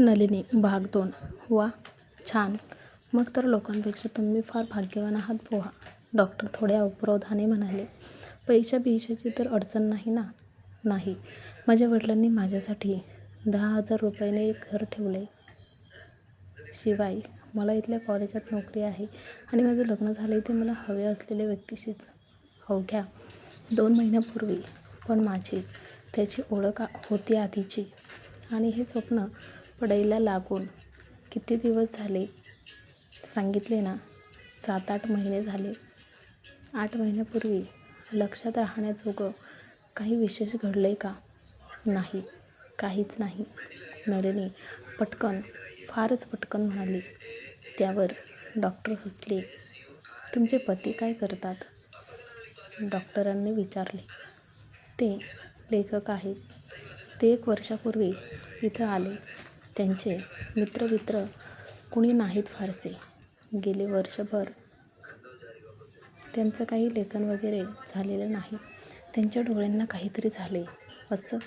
नलिनी भाग दोन. वा छान. मग तर लोकांपेक्षा तुम्ही फार भाग्यवान आहात पोहा डॉक्टर थोड्या उपरोधाने म्हणाले. पैशा बिशाची तर अडचण नाही ना? नाही. माझ्या वडिलांनी माझ्यासाठी दहा हजार रुपयाने एक घर ठेवले. शिवाय मला इथल्या कॉलेजात नोकरी आहे आणि माझं लग्न झालं ते मला हवे असलेल्या व्यक्तीशीच. हो अवघ्या दोन महिन्यापूर्वी. पण माझी त्याची ओळख होती आधीची. आणि हे स्वप्न पडायला लागून किती दिवस झाले? सांगितले ना. सात आठ महिने झाले. आठ महिन्यापूर्वी लक्षात राहण्याजोगं काही विशेष घडलं आहे का? नाही. काहीच नाही. नरेने पटकन फारच पटकन म्हणाली. त्यावर डॉक्टर हसले. तुमचे पती काय करतात? डॉक्टरांनी विचारले. ते लेखक आहेत. ते एक वर्षापूर्वी इथं आले. त्यांचे मित्र मित्र कुणी नाहीत फारसे. गेले वर्षभर त्यांचं काही लेखन वगैरे झालेलं नाही. त्यांच्या डोळ्यांना काहीतरी झाले. असं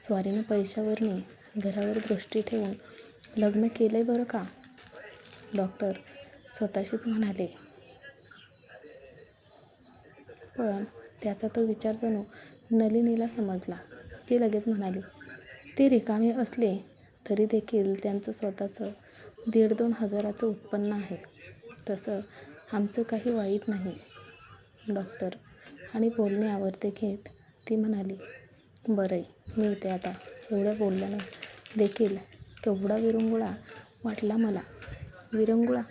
स्वारीनं पैशावरनी घरावर दृष्टी ठेवून लग्न केलं आहे बरं का? डॉक्टर स्वतःशीच म्हणाले. पण त्याचा तो विचार जणू नलिनीला समजला. ती लगेच म्हणाली ते रिकामे असले तरी देखील त्यांचं स्वतःचं दीड दोन हजाराचं उत्पन्न आहे. तसं आमचं काही वाईट नाही डॉक्टर. आणि बोलणे आवडते घेत ती म्हणाली बरं मी येते आता. एवढ्या बोलल्यानं देखील केवढा विरंगुळा वाटला मला. विरंगुळा?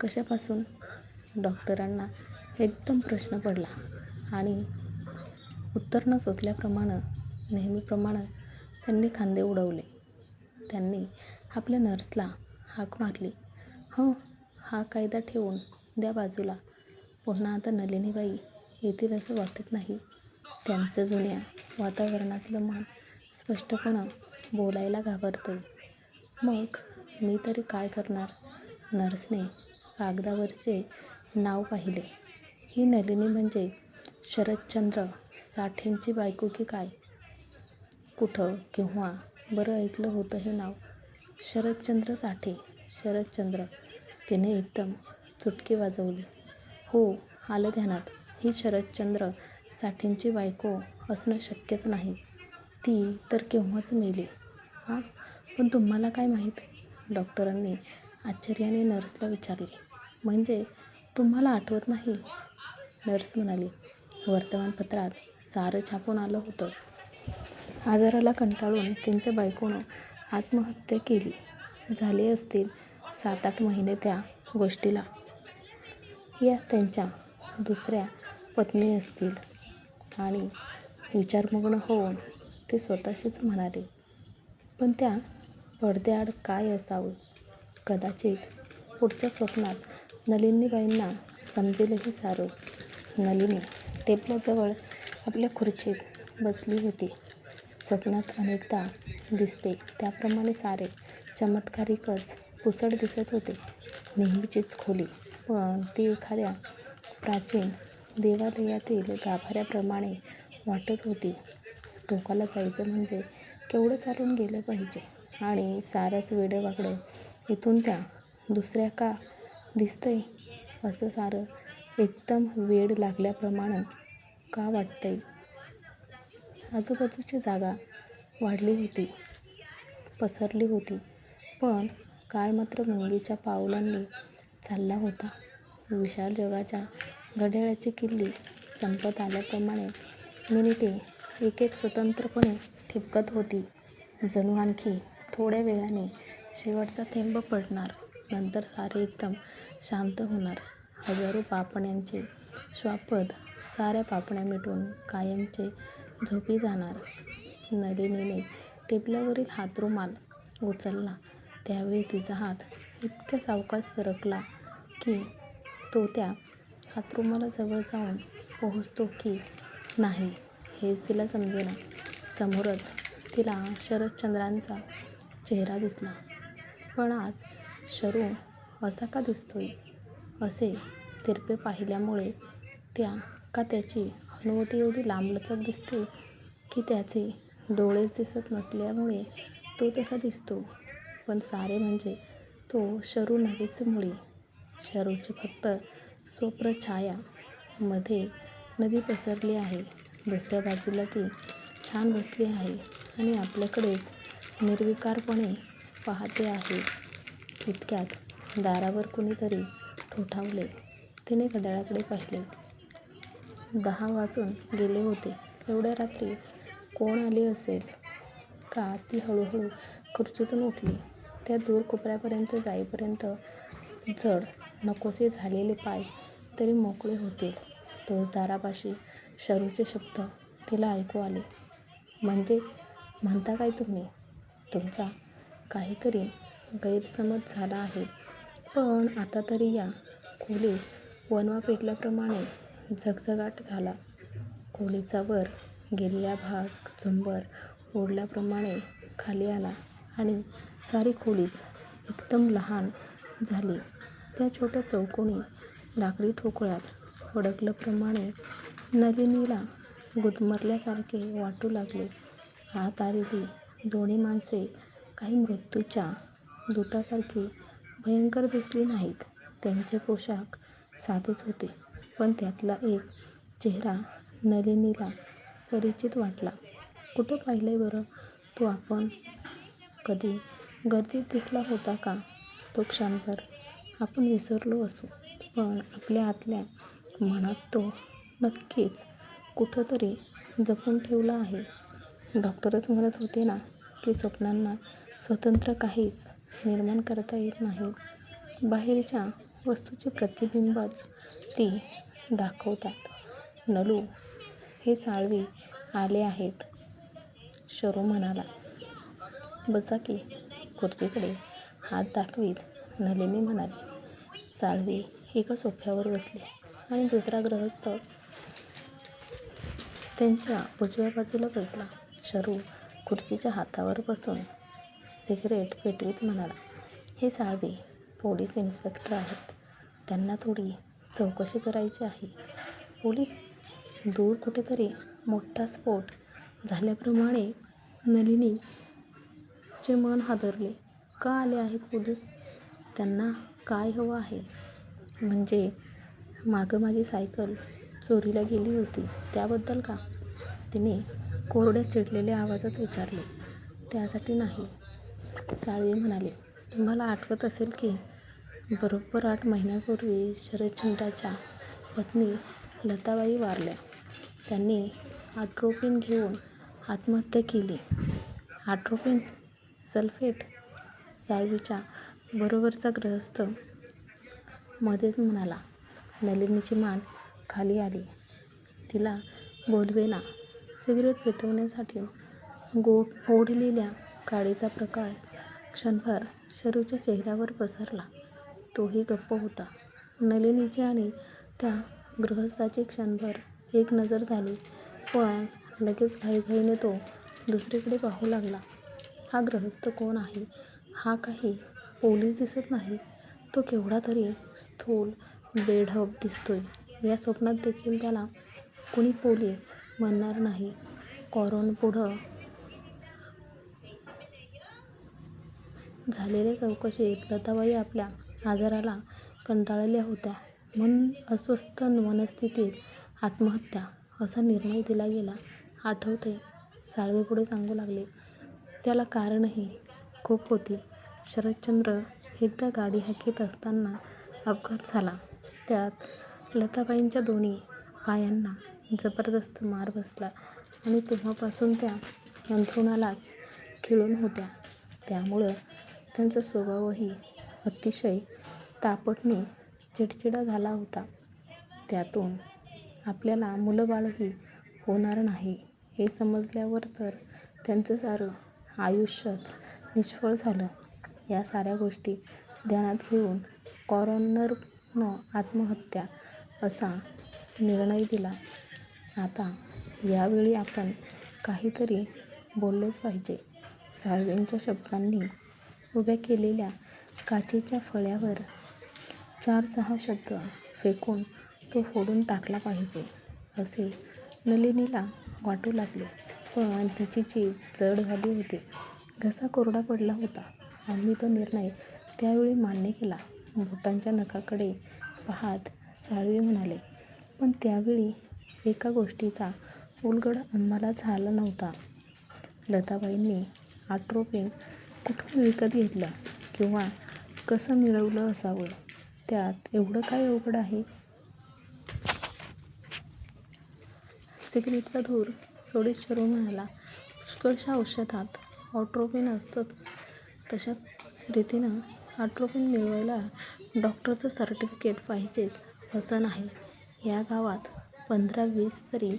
कशापासून? डॉक्टरांना एकदम प्रश्न पडला आणि उत्तर न सोचल्याप्रमाणे नेहमीप्रमाणे त्यांनी खांदे उडवले. त्यांनी आपल्या नर्सला हाक मारली. हो हा कायदा ठेवून द्या बाजूला. पुन्हा आता नलिनीबाई येतील असं वाटत नाही. त्यांचं जुन्या वातावरणातलं मन स्पष्टपणं बोलायला घाबरतं मग मी तरी काय करणार? नर्सने कागदावरचे नाव पाहिले. ही नलिनी म्हणजे शरदचंद्र साठेंची बायको की काय? कुठं केव्हा बरं ऐकलं होतं हे नाव. शरदचंद्र साठे. शरदचंद्र. तिने एकदम चुटकी वाजवली. हो आलं ध्यानात. ही शरदचंद्र साठेंची बायको असणं शक्यच नाही. ती तर केव्हाच मेली. हां? पण तुम्हाला काय माहीत? डॉक्टरांनी आश्चर्याने नर्सला विचारले. म्हणजे तुम्हाला आठवत नाही? नर्स म्हणाली वर्तमानपत्रात सारं छापून आलं होतं. आजाराला कंटाळून त्यांच्या बायकोनं आत्महत्या केली. झाले असतील सात आठ महिने त्या गोष्टीला. या त्यांच्या दुसऱ्या पत्नी असतील. आणि विचारमग्न होऊन ते स्वतःशीच म्हणाले पण त्या पडद्याआड काय असावं? कदाचित पुढच्या स्वप्नात नलिनीबाईंना समजेलही सारं. नलिनी टेबलाजवळ आपल्या खुर्चीत बसली होती. स्वप्नात अनेकदा दिसते. त्याप्रमाणे सारे चमत्कारिकच पुसट दिसत होते. नेहमीचीच खोली. पण ती एखाद्या प्राचीन देवालयातील गाभाऱ्याप्रमाणे वाटत होती. टोकाला जायचं म्हणजे केवढं चालून गेलं पाहिजे? आणि सारंच वेडंवाकडं इथून त्या दुसऱ्या का दिसतंय? असं सारं एकदम वेड लागल्याप्रमाणे का वाटतंय? आजूबाजूची जागा वाढली होती पसरली होती पण काळ मात्र मुंगीच्या पावलांनी चालला होता. विशाल जगाच्या घड्याळाची किल्ली संपत आल्याप्रमाणे मिनिटे एक एक स्वतंत्रपणे ठिपकत होती. जणू आणखी थोड्या वेळाने शेवटचा थेंब पडणार नंतर सारे एकदम शांत होणार. हजारो पापण्यांचे श्वापद साऱ्या पापण्या मिटून कायमचे झोपी जाणार. नलिनीने टेबलावरील हातरुमाल उचलला. त्यावेळी तिचा हात इतक्या सावकाश सरकला की तो त्या हातरुमालाजवळ जाऊन पोहोचतो की नाही हेच तिला समजेना. समोरच तिला शरदचंद्रांचा चेहरा दिसला. पण आज शरू असा का दिसतोय? असे तिरपे पाहिल्यामुळे त्या का त्याची हनुवटी एवढी लांबलचक दिसते की त्याचे डोळेच दिसत नसल्यामुळे तो तसा दिसतो. पण सारे म्हणजे तो शरू नव्हेच मुळी. शरूची फक्त स्वप्नछाया मध्ये नदी पसरली आहे. दुसऱ्या बाजूला ती छान बसली आहे आणि आपल्याकडेच निर्विकारपणे पाहते आहे. इतक्यात दारावर कुणीतरी ठोठावले. तिने घड्याळाकडे पाहिले. दहा वाजून गेले होते. एवढ्या रात्री कोण आले असेल का? ती हळूहळू खुर्चीतून उठली. त्या दूर कोपऱ्यापर्यंत जाईपर्यंत जड नकोसे झालेले पाय तरी मोकळे होतील. तोच दारापाशी शरूचे शब्द तिला ऐकू आले. म्हणजे म्हणता काय तुम्ही? तुमचा काहीतरी गैरसमज झाला आहे. पण आता तरी या खोलीत वनवा पेटल्याप्रमाणे झगझगाट झाला. खोलीचा वर गेलेला भाग झुंबर ओढल्याप्रमाणे खाली आला आणि सारी खोलीच एकदम लहान झाली. त्या छोट्या चौकोनी लाकडी ठोकळ्यात अडकल्याप्रमाणे नलिनीला गुदमरल्यासारखे वाटू लागले. आत आलेली दोन्ही माणसे काही मृत्यूच्या दूतासारखी भयंकर दिसली नाहीत. त्यांचे पोशाख साधेच होते. पण त्यातला एक चेहरा नलिनीला परिचित वाटला. कुठं पाहिलंय बरं? तो आपण कधी गर्दीत दिसला होता का? तो क्षणभर आपण विसरलो असू. पण आपल्या आतल्या मनात तो नक्कीच कुठंतरी जपून ठेवला आहे. डॉक्टरच म्हणत होते ना की स्वप्नांना स्वतंत्र काहीच निर्माण करता येत नाही. बाहेरच्या वस्तूचे प्रतिबिंबच ती दाखवतात. नलू हे साळवी आले आहेत. शरू म्हणाला बसा की खुर्चीकडे हात दाखवीत. नलिनी म्हणाली साळवी एका सोफ्यावर बसली आणि दुसरा ग्रहस्थ त्यांच्या उजव्या बाजूला बसला. शरू खुर्चीच्या हातावर बसून सिगरेट पेटवीत म्हणाला हे साळवी पोलीस इन्स्पेक्टर आहेत. त्यांना थोडी चौकशी करायची आहे. पोलीस दूर कुठेतरी मोठा स्फोट झाल्याप्रमाणे नलिनीचे मन हादरले. का आले आहेत पोलीस? त्यांना काय हवं आहे? म्हणजे मागं माझी सायकल चोरीला गेली होती त्याबद्दल का? तिने कोरड्या चिडलेल्या आवाजात विचारले. त्यासाठी नाही साळवे म्हणाले. तुम्हाला आठवत असेल की बरोबर आठ महिन्यापूर्वी शरदचंद्राच्या पत्नी लताबाई वारल्या. त्यांनी आट्रोपिन घेऊन आत्महत्या केली. आट्रोपिन सल्फेट साळवीच्या बरोबरचा गृहस्थ मध्येच म्हणाला नलिनीची मान खाली आली. तिला बोलवेना. सिगरेट पेटवण्यासाठी गोड ओढलेल्या काडीचा प्रकाश क्षणभर शरूच्या चेहऱ्यावर पसरला. तोही गप्प होता. नलिनीची आणि त्या गृहस्थाची क्षणभर एक नजर झाली. पण लगेच घाईघाईने तो दुसरीकडे पाहू लागला. हा गृहस्थ कोण आहे? हा काही पोलीस दिसत नाही? तो केवढा तरी स्थूल बेढब दिसतोय. या स्वप्नात देखील त्याला कुणी पोलीस म्हणणार नाही. कॉरोन पुढं झालेल्या चौकशीत लताबाई आपल्या आजाराला कंटाळल्या होत्या. म्हणून अस्वस्थ मनस्थितीत आत्महत्या असा निर्णय दिला गेला आठवते. साळवे पुढे सांगू लागले. त्याला कारणही खूप होती. शरदचंद्र एकदा गाडी हाकीत असताना अपघात झाला. त्यात लताबाईंच्या दोन्ही पायांना जबरदस्त मार बसला आणि तेव्हापासून त्या अंथरुणालाच खिळून होत्या. त्यामुळं त्यांचा स्वभावही अतिशय तापटणे चिडचिडा झाला होता. त्यातून आपल्याला मुलंबाळही होणार नाही हे समजल्यावर तर त्यांचं सारं आयुष्यच निष्फळ झालं. या साऱ्या गोष्टी ध्यानात घेऊन कॉरोनरनं आत्महत्या असा निर्णय दिला. आता यावेळी आपण काहीतरी बोललेच पाहिजे. साळवेंच्या शब्दांनी उभ्या केलेल्या काचेच्या फळ्यावर चार सहा शब्द फेकून तो फोडून टाकला पाहिजे असे नलिनीला वाटू लागले. पण तिची जीभ जड झाली होती घसा कोरडा पडला होता. आम्ही तो निर्णय त्यावेळी मान्य केला. बोटांच्या नखाकडे पाहत साळवी म्हणाले पण त्यावेळी एका गोष्टीचा उलगड आम्हाला झाला नव्हता. लताबाईंनी आट्रोपिन कुठून विकत घेतलं? किंवा कसं मिळवलं असावं? त्यात एवढं काय अवघड आहे? सिगरेटचा धूर सोडीत शरू म्हणाला. पुष्कळशा औषधात ऑट्रोपिन असतंच. तशा रीतीनं ऑट्रोपिन मिळवायला डॉक्टरचं सर्टिफिकेट पाहिजेच असं नाही. या गावात पंधरा वीस तरी